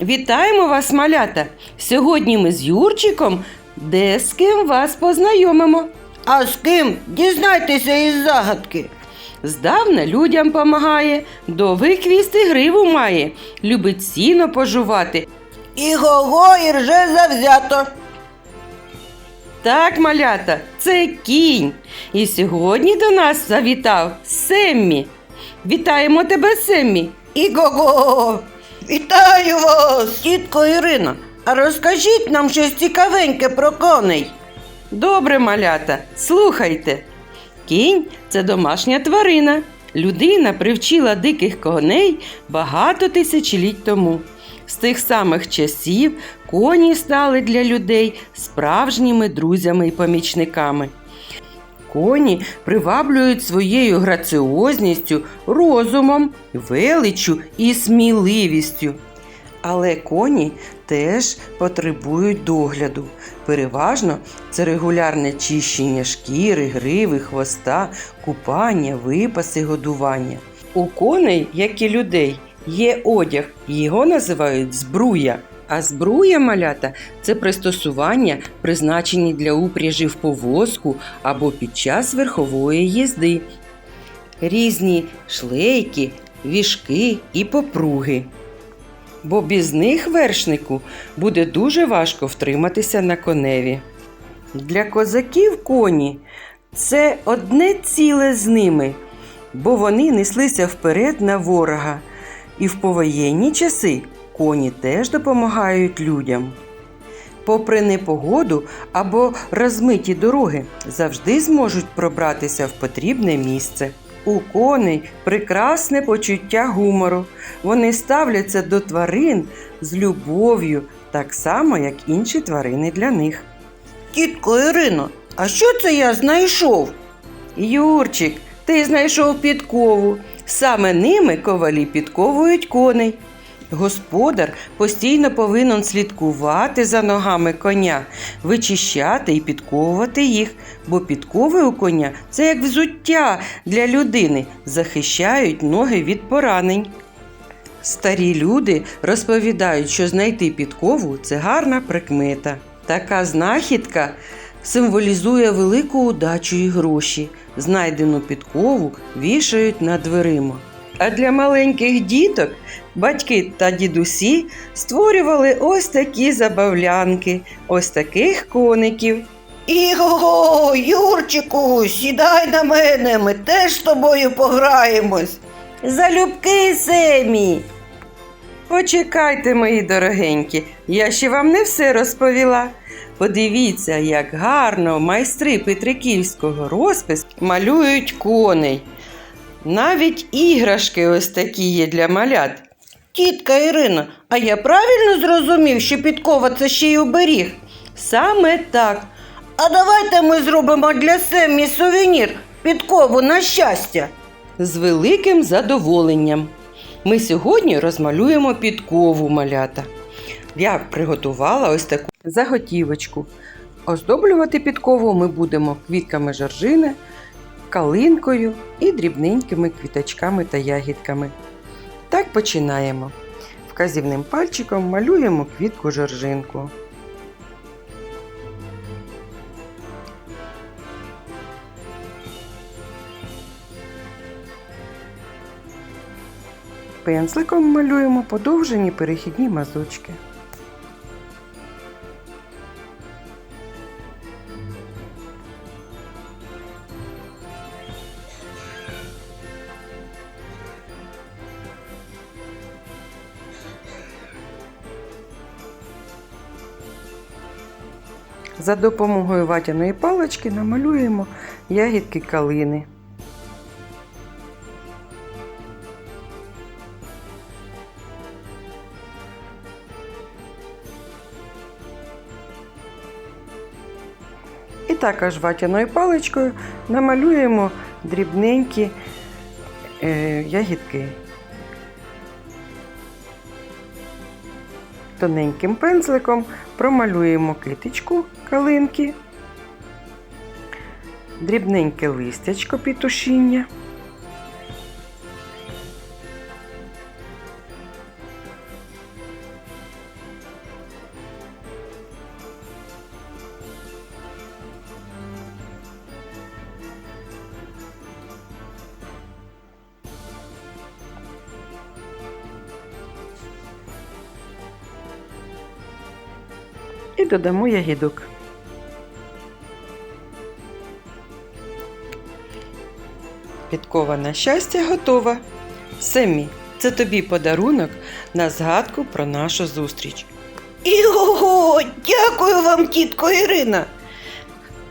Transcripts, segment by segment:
Вітаємо вас, малята! Сьогодні ми з Юрчиком де з ким вас познайомимо. А з ким? Дізнайтеся із загадки. Здавна людям помагає, довгий хвіст і гриву має, любить сіно пожувати. І го і рже завзято. Так, малята, це кінь. І сьогодні до нас завітав Семмі. Вітаємо тебе, Семмі. І го Вітаю вас, тітко Ірина. А розкажіть нам щось цікавеньке про коней. Добре, малята, слухайте. Кінь це домашня тварина. Людина привчила диких коней багато тисячоліть тому. З тих самих часів коні стали для людей справжніми друзями і помічниками. Коні приваблюють своєю граціозністю, розумом, величчю і сміливістю. Але коні теж потребують догляду. Переважно це регулярне чищення шкіри, гриви, хвоста, купання, випаси, годування. У коней, як і людей, є одяг, його називають збруя. А збруя малята це пристосування, призначені для упряжі в повозку або під час верхової їзди. Різні шлейки, віжки і попруги. Бо без них вершнику буде дуже важко втриматися на коневі. Для козаків коні це одне ціле з ними, бо вони неслися вперед на ворога, і в повоєнні часи коні теж допомагають людям. Попри непогоду або розмиті дороги, завжди зможуть пробратися в потрібне місце. У коней прекрасне почуття гумору. Вони ставляться до тварин з любов'ю, так само, як інші тварини для них. Тітко Ірино, а що це я знайшов? Юрчик, ти знайшов підкову. Саме ними ковалі підковують коней. Господар постійно повинен слідкувати за ногами коня, вичищати і підковувати їх, бо підкови у коня це як взуття для людини, захищають ноги від поранень. Старі люди розповідають, що знайти підкову це гарна прикмета. Така знахідка символізує велику удачу і гроші. Знайдену підкову вішають над дверима. А для маленьких діток батьки та дідусі створювали ось такі забавлянки, ось таких коників. Іго, Юрчику, сідай на мене, ми теж з тобою пограємось. Залюбки Семі. Почекайте, мої дорогенькі, я ще вам не все розповіла. Подивіться, як гарно майстри Петриківського розпис малюють коней. Навіть іграшки ось такі є для малят. Тітка Ірина, а я правильно зрозумів, що підкова це ще й оберіг? Саме так. А давайте ми зробимо для Семі сувенір підкову на щастя. З великим задоволенням. Ми сьогодні розмалюємо підкову малята. Я приготувала ось таку заготівочку. Оздоблювати підкову ми будемо квітками жоржини, калинкою і дрібненькими квіточками та ягідками. Так починаємо. Вказівним пальчиком малюємо квітку жоржинку. Пензликом малюємо подовжені перехідні мазочки. За допомогою ватяної палички намалюємо ягідки калини. І також ватяною паличкою намалюємо дрібненькі е, ягідки. Тоненьким пензликом промалюємо квіточку калинки, дрібненьке листячко пітушіння. І додамо ягідок. Підковане щастя готова. Семі, це тобі подарунок на згадку про нашу зустріч. Ого, дякую вам, тітко Ірина.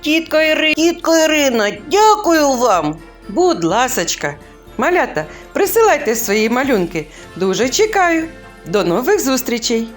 Тітко Іри, Тітко Ірина, дякую вам. будь ласочка, малята, присилайте свої малюнки. Дуже чекаю. До нових зустрічей!